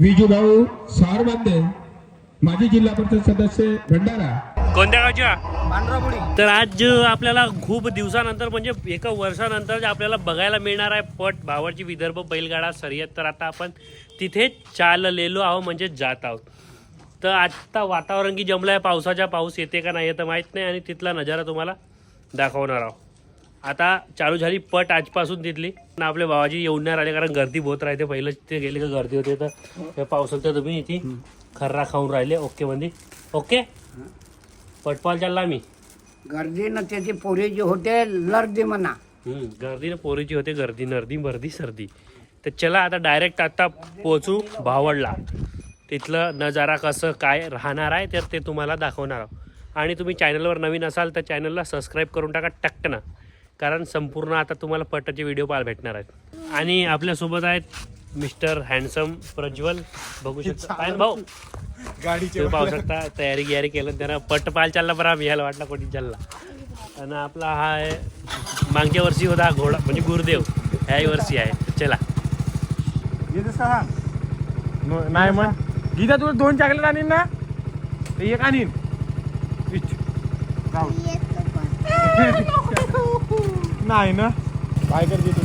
विजूभाऊ सारबंदे माजी जिल्हा परिषद सदस्य भंडारा. कोणत्या गावच्या? तर आज आपल्याला खूप दिवसानंतर म्हणजे एका वर्षानंतर जे आपल्याला बघायला मिळणार आहे पट भावाची विदर्भ बैलगाडा शर्यत तर आता आपण तिथे चाललेलो आहो म्हणजे जात आहोत. तर आत्ता वातावरण की जमलं आहे पावसाच्या पाऊस येते का नाही येतं माहीत नाही आणि तिथला नजारा तुम्हाला दाखवणार आहोत. आता चालू झाली पट आजपासून तिथली. आणि आपल्या भावाजी येऊन नाही राहिले कारण गर्दी बहुत राहते. पहिलं ते गेले का गर्दी होते तर हे पावसात तर तुम्ही इथे खर्रा खाऊन राहिले. ओके म्हणजे. ओके? पटपाल चालला मी. गर्दीनं त्याची पोरी जी होते लर्दी म्हणा. हम्म, गर्दी पोरीची होते. गर्दी नर्दी मर्दी सर्दी. तर चला आता डायरेक्ट आता पोचू भावडला. तिथलं नजारा कसं काय राहणार आहे तर ते तुम्हाला दाखवणार आहोत. आणि तुम्ही चॅनलवर नवीन असाल तर चॅनलला सबस्क्राईब करून टाका. टक्कन कारण संपूर्ण आता तुम्हाला पटाचे व्हिडिओ पाहायला भेटणार आहेत. आणि आपल्यासोबत आहेत मिस्टर हँडसम प्रज्वल. बघू शकता. काय भाऊ तुम्ही पाहू शकता तयारी गियारी केलं त्यांना पट पाहायला चालला बरं आम्ही यायला वाटला कोणी चालला. आणि आपला हा आहे मागच्या वर्षी होता हा घोडा म्हणजे गुरुदेव. ह्याही वर्षी आहे. चला. नाही मग गीता तुला दोन चॉकलेट आणीन ना? एक आणीन. जाऊ. नाही ना? काय करते तू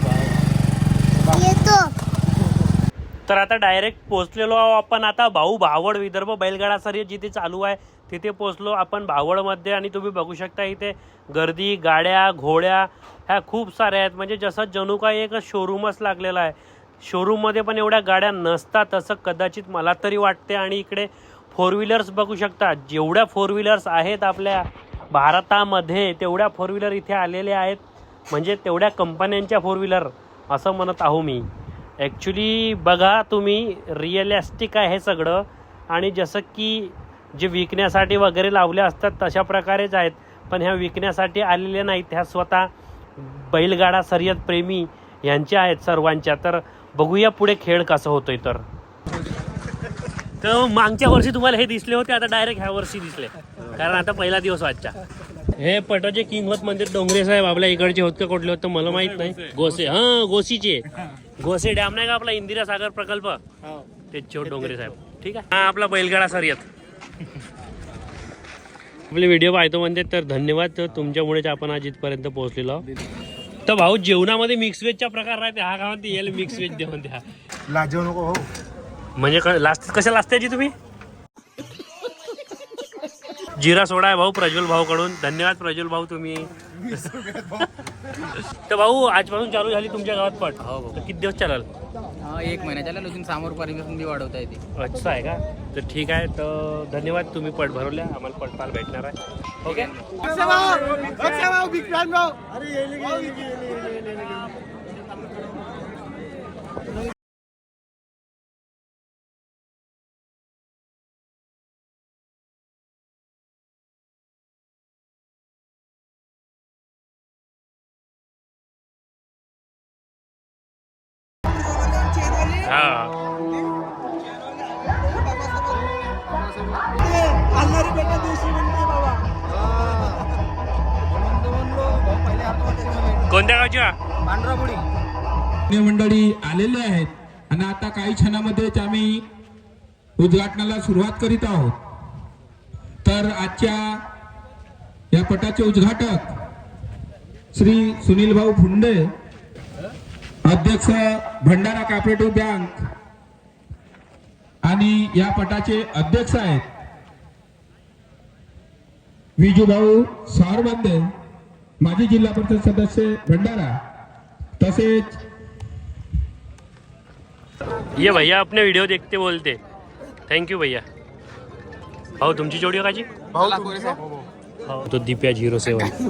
तर आता डायरेक्ट पोहोचलेलो आहो आपण आता. भाऊ भावड विदर्भ बैलगाडा शर्यत जिथे चालू आहे तिथे पोहोचलो आपण भावडमध्ये. आणि तुम्ही बघू शकता इथे गर्दी गाड्या घोड्या ह्या खूप साऱ्या आहेत. म्हणजे जसं जणू काय एक शोरूमच लागलेला आहे. शोरूममध्ये पण एवढ्या गाड्या नसतात असं कदाचित मला तरी वाटते. आणि इकडे फोर व्हीलर्स बघू शकता. जेवढ्या फोर व्हीलर्स आहेत आपल्या भारतामध्ये तेवढ्या फोर व्हीलर इथे आलेल्या आहेत. म्हणजे तेवढ्या कंपन्यांच्या फोर व्हीलर असं म्हणत आहो मी. ॲक्च्युली बघा तुम्ही रिअलिस्टिक आहे हे सगळं. आणि जसं की जे विकण्यासाठी वगैरे लावले असतात तशा प्रकारेच आहेत. पण ह्या विकण्यासाठी आलेल्या नाहीत. ह्या स्वतः बैलगाडा सर्यत प्रेमी यांच्या आहेत सर्वांच्या. तर बघूया पुढे खेळ कसं होतोय तर. तर मागच्या वर्षी तुम्हाला हे दिसले होते आता डायरेक्ट ह्या वर्षी दिसले. कारण आता पहिला दिवस आजच्या हे पटाचे किंग होत म्हणजे डोंगरे साहेब आपल्या इकडचे होत का कुठले होत तर मला माहीत नाही. गोसे हा गोसीचे. गोसे डॅम नाही का आपला इंदिरा सागर प्रकल्प? ते छोट डोंगरे साहेब. ठीक आहे. हा आपला बैलगाडा शर्यत आपले व्हिडिओ पाहतो म्हणजे तर धन्यवाद तर तुमच्यामुळेच आपण आज इथपर्यंत पोहोचलेलो आहोत. तर भाऊ जेवणामध्ये मिक्स व्हेजचा प्रकार राहते हा का म्हणते याला मिक्स व्हेज देऊन द्या लाजवू नको हो म्हणजे क- लास्ट कशा लास्त्याची तुम्ही? जिरा सोडा आहे भाऊ प्रज्वल भाऊ कडून धन्यवाद प्रज्वल भाऊ तुम्ही तर भाऊ आजपासून चालू झाली तुमच्या गावात पट तर किती दिवस चालाल हा, एक महिन्याच्या अजून समोर पर्यंत बी वाढवता येते अच्छा आहे का तर ठीक आहे तर धन्यवाद तुम्ही पट भरवल्या आम्हाला पट पाल भेटणार आहे ओके हा. कोणत्या गावच्या पांढरापुडी मंडळी आलेले आहेत. आणि आता काही क्षणामध्येच आम्ही उद्घाटनाला सुरुवात करीत आहोत. तर आजच्या या पटाचे उद्घाटक श्री सुनील भाऊ फुंडे अध्यक्ष भंडारा कॉपरेटिव्ह बँक आणि या पटाचे अध्यक्ष आहेत विजूभाऊ सारबंदे माजी जिल्हा परिषद सदस्य भंडारा तसेच ये भैया अपने वीडियो देखते बोलते। थैंक यू भैया। भाऊ तुमची जोडी काची तो दिप्या झिरो सेवन.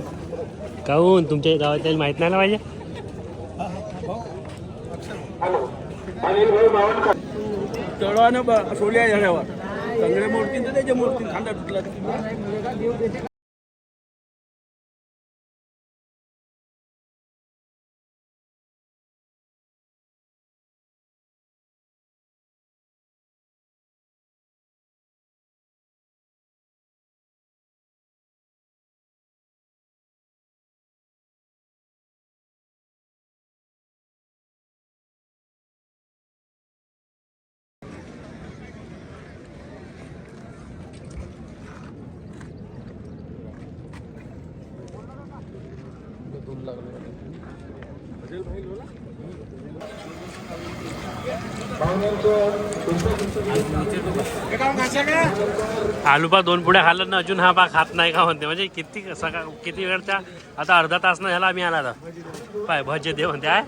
काहून? तुमच्या गावात माहीत नाही ना पाहिजे? तळवानं सोल्या झाल्यावर सगळ्या मूर्तींचं त्याच्या मूर्ती खांदा तुटला. आलू पा दोन पुढे खाल्लं ना अजून हा पा खात नाही का म्हणते. म्हणजे किती सकाळ किती वेळचा आता अर्धा तास ना ह्याला आम्ही आला आता पाय भजे दे म्हणते आहे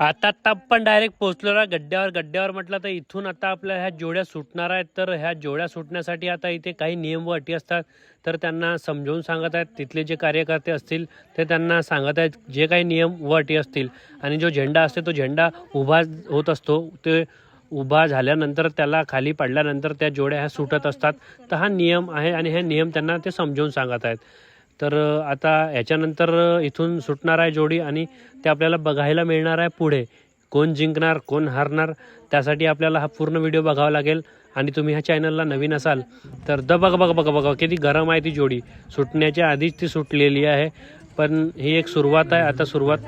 आता आता पण डायरेक्ट पोहोचलो गड्ड्यावर गड्ड्यावर म्हटलं तर इथून आता आपल्या ह्या जोड्या सुटणार आहेत. तर ह्या जोड्या सुटण्यासाठी आता इथे काही नियम व अटी असतात. तर त्यांना समजावून सांगत आहेत. तिथले जे कार्यकर्ते असतील ते त्यांना सांगत आहेत. जे काही नियम व अटी असतील आणि जो झेंडा असतो तो झेंडा उभा होत असतो. ते उभा झाल्यानंतर त्याला खाली पडल्यानंतर त्या जोड्या ह्या सुटत असतात. तर हा नियम आहे आणि हे नियम त्यांना ते समजावून सांगत आहेत. तर आता ह्याच्यानंतर इथून सुटणार आहे जोडी आणि ते आपल्याला बघायला मिळणार आहे पुढे. कोण जिंकणार कोण हारणार त्यासाठी आपल्याला हा पूर्ण व्हिडिओ बघावा लागेल. आणि तुम्ही ह्या चॅनलला नवीन असाल तर द बघा बघा बघा बघा किती गरम आहे ती जोडी. सुटण्याच्या आधीच ती सुटलेली आहे. पण ही एक सुरुवात आहे. आता सुरुवात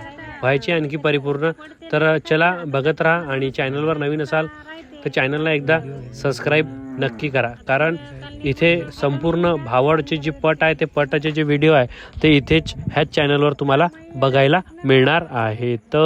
व्हायची आणखी परिपूर्ण. तर चला बघत राहा आणि चॅनलवर नवीन असाल तर चॅनलला एकदा सबस्क्राईब नक्की करा. कारण इथे संपूर्ण भावडचे जे पट आहे ते पटाचे जे व्हिडिओ आहे ते इथेच ह्याच चॅनलवर तुम्हाला बघायला मिळणार आहेत